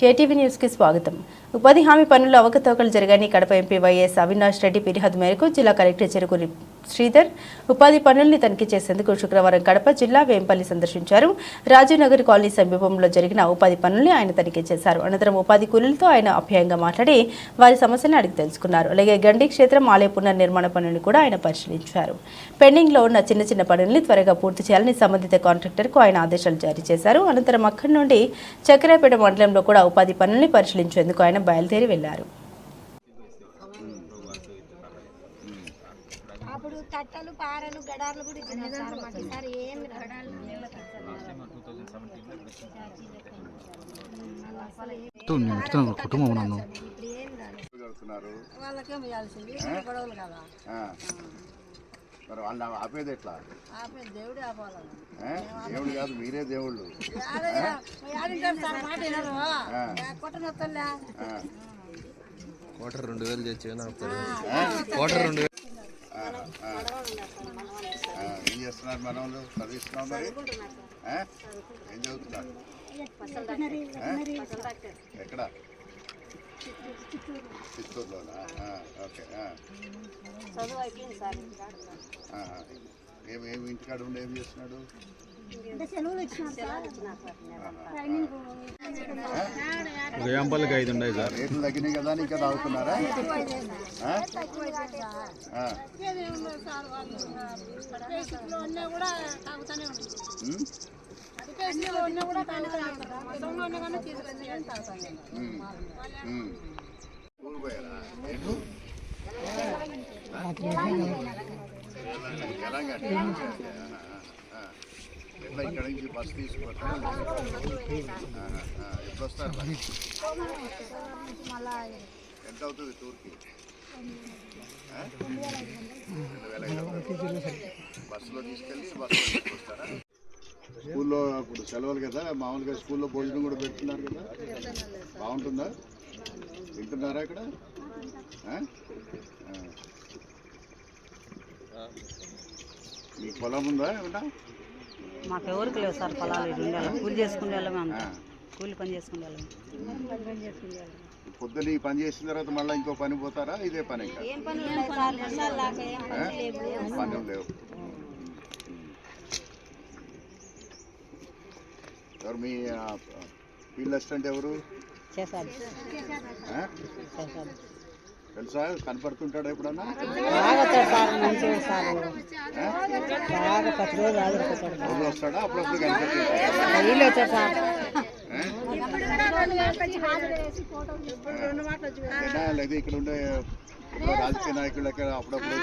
KTV న్యూస్కి స్వాగతం. ఉపాధి హామీ పనుల్లో అవకతవకలు జరిగాయని కడప ఎంపీ వైఎస్ అవినాష్ రెడ్డి ఫిర్యాదు మేరకు జిల్లా కలెక్టర్ చెరుకు శ్రీధర్ ఉపాధి పనుల్ని తనిఖీ చేసేందుకు శుక్రవారం కడప జిల్లా వేంపల్లి సందర్శించారు. రాజీవ్ నగర్ కాలనీ సమీపంలో జరిగిన ఉపాధి పనుల్ని ఆయన తనిఖీ చేశారు. అనంతరం ఉపాధి కూలీలతో ఆయన అభ్యయంగా మాట్లాడి వారి సమస్యలను అడిగి తెలుసుకున్నారు. అలాగే గండి క్షేత్రం ఆలయ పునర్నిర్మాణ పనులను కూడా ఆయన పరిశీలించారు. పెండింగ్లో ఉన్న చిన్న చిన్న పనుల్ని త్వరగా పూర్తి చేయాలని సంబంధిత కాంట్రాక్టర్కు ఆయన ఆదేశాలు జారీ చేశారు. అనంతరం అక్కడి నుండి చక్రాపేట మండలంలో కూడా ఉపాధి పనుల్ని పరిశీలించేందుకు ఆయన బయలుదేరి వెళ్ళారు. అప్పుడు తట్టలు పారలు గడార్లు కూడా ఇచ్చినారు సార్ మాకు. ఈసారి ఏం గడాలు కుటుంబం నన్ను. ఇప్పుడు వాళ్ళకేం ఇవ్వాల్సింది? గొడవలు కదా. ఆ. మరి వాళ్ళని ఆపేది ఎట్లా? ఆపే దేవుడే? దేవుడు కాదు మీరే దేవుళ్ళు. కోటర్ రెండు వేలు తెచ్చి కోటర్ రెండు వేలు ఏం చేస్తున్నారు మనవాళ్ళు చదివిస్తున్నాం మరి? ఏం? చదువుతున్నారు? ఎక్కడ? చిత్తూరులోనా? ఆ, ఓకే ఆ. చదువు అయిపోయింది సార్. ఆ, ఏం ఏం ఇంటికాడ ఉండి ఏం చేస్తున్నాడు? సెలవులు వేంపల్లికి ఐదు ఉన్నాయి సార్. రేట్లు తగ్గినాయి కదా అని ఇంకా తాగుతున్నారా? ఎట్లా ఇక్కడ నుంచి బస్ తీసుకొస్తా వస్తారు? ఎంత అవుతుంది టూర్కి. బస్సులో తీసుకెళ్ళి బస్సులో తీసుకొస్తారా స్కూల్లో ఇప్పుడు సెలవులు కదా మామూలుగా స్కూల్లో భోజనం కూడా పెడుతున్నారు కదా బాగుంటుందా వింటున్నారా ఇక్కడ. మీ పొలం ఉందా ఏమన్నా మాకు ఎవరికి లేవు సార్ పొలాలు. కూలి చేసుకునే వాళ్ళమే అంతా. కూలి పని చేసుకునే పొద్దున్న ఈ పని చేసిన తర్వాత మళ్ళీ ఇంకో పని పోతారా? ఇదే పని పనులు లేవు. ఎవరు మీ ఫీల్డ్ అసిస్టెంట్ ఎవరు? తెలుసా? కనపడుతుంటాడా ఎప్పుడన్నా? బాగా వస్తాడు? సార్. మంచిగా ఇక్కడ ఉండే రాజకీయ నాయకులకి అప్పుడప్పుడు